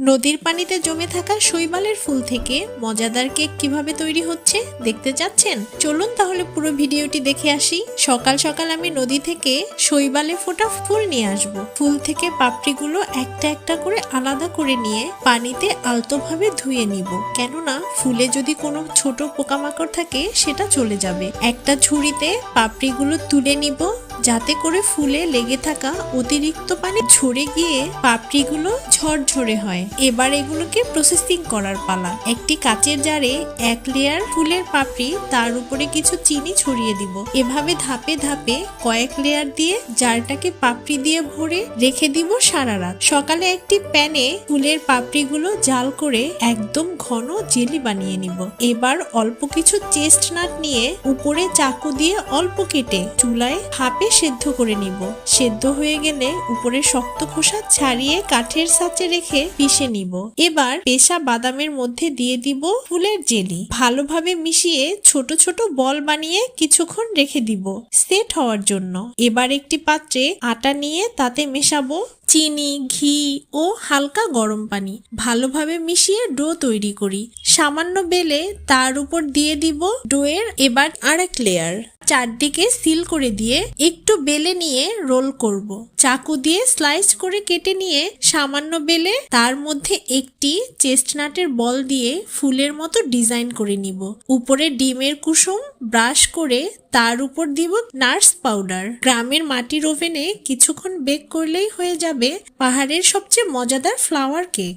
নদীর পানিতে জমে থাকা শৈবালের ফুল থেকে মজাদার কেক কীভাবে তৈরি হচ্ছে দেখতে চাচ্ছেন? চলুন তাহলে পুরো ভিডিওটি দেখে আসি। সকাল সকাল আমি নদী থেকে শৈবালে ফোটা ফুল নিয়ে আসব। ফুল থেকে পাপড়িগুলো একটা একটা করে আলাদা করে নিয়ে পানিতে আলতোভাবে ধুয়ে নিব। কেননা ফুলে যদি কোনো ছোট পোকামাকড় থাকে, সেটা চলে যাবে। একটা ঝুড়িতে পাপড়িগুলো তুলে নিব। যাতে করে ফুলে লেগে থাকা অতিরিক্ত পানি ঝরে গিয়ে পাপড়িগুলো ঝরঝরে হয়। এবার এগুলোকে প্রসেসিং করার পালা। একটি কাচের জারে এক লেয়ার ফুলের পাপড়ি, তার উপরে কিছু চিনি ছড়িয়ে দিব। এভাবে ধাপে ধাপে কয়েক লেয়ার দিয়ে জারটাকে পাপড়ি দিয়ে ভরে রেখে দিব সারা রাত। সকালে একটি প্যানে ফুলের পাপড়িগুলো জাল করে একদম ঘন জেলি বানিয়ে নিব। এবার অল্প কিছু চেস্টনাট নিয়ে উপরে চাকু দিয়ে অল্প কেটে চুলায় ভাপে সেদ্ধ করে নিব। সেদ্ধ হয়ে গেলে উপরে শক্ত খোসা ছাড়িয়ে কাঠের সাচে রেখে পিষে নিব। এবার পেশা বাদামের মধ্যে দিয়ে দিব ফুলের জেলি। ভালোভাবে মিশিয়ে ছোট ছোট বল বানিয়ে কিছুক্ষণ রেখে দিব সেট হওয়ার জন্য। এবার একটি পাত্রে আটা নিয়ে তাতে মেশাবো চিনি, ঘি ও হালকা গরম পানি। ভালোভাবে মিশিয়ে ডো তৈরি করি। সামান্য বেলে তার উপর দিয়ে দিব ডোয়ের এবার আরেক লেয়ার চারদিকে সিল করে দিয়ে একটু বেলে নিয়ে রোল করব। চাকু দিয়ে স্লাইস করে কেটে নিয়ে সামান্য বেলে তার মধ্যে একটি চেস্টনাটের বল দিয়ে ফুলের মতো ডিজাইন করে নিব। উপরে ডিমের কুসুম ব্রাশ করে তার উপর দিব নার্স পাউডার। গ্রামের মাটির ওভেনে কিছুক্ষণ বেক করলেই হয়ে যাবে পাহাড়ের সবচেয়ে মজাদার ফ্লাওয়ার কেক।